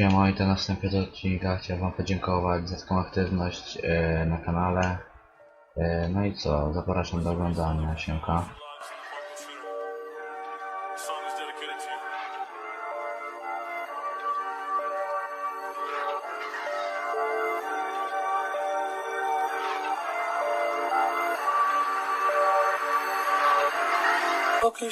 Siema i to na wstępie do odcinka chciałem wam podziękować za taką aktywność e, na kanale. E, no i co, zapraszam do oglądania, siemka. Okay,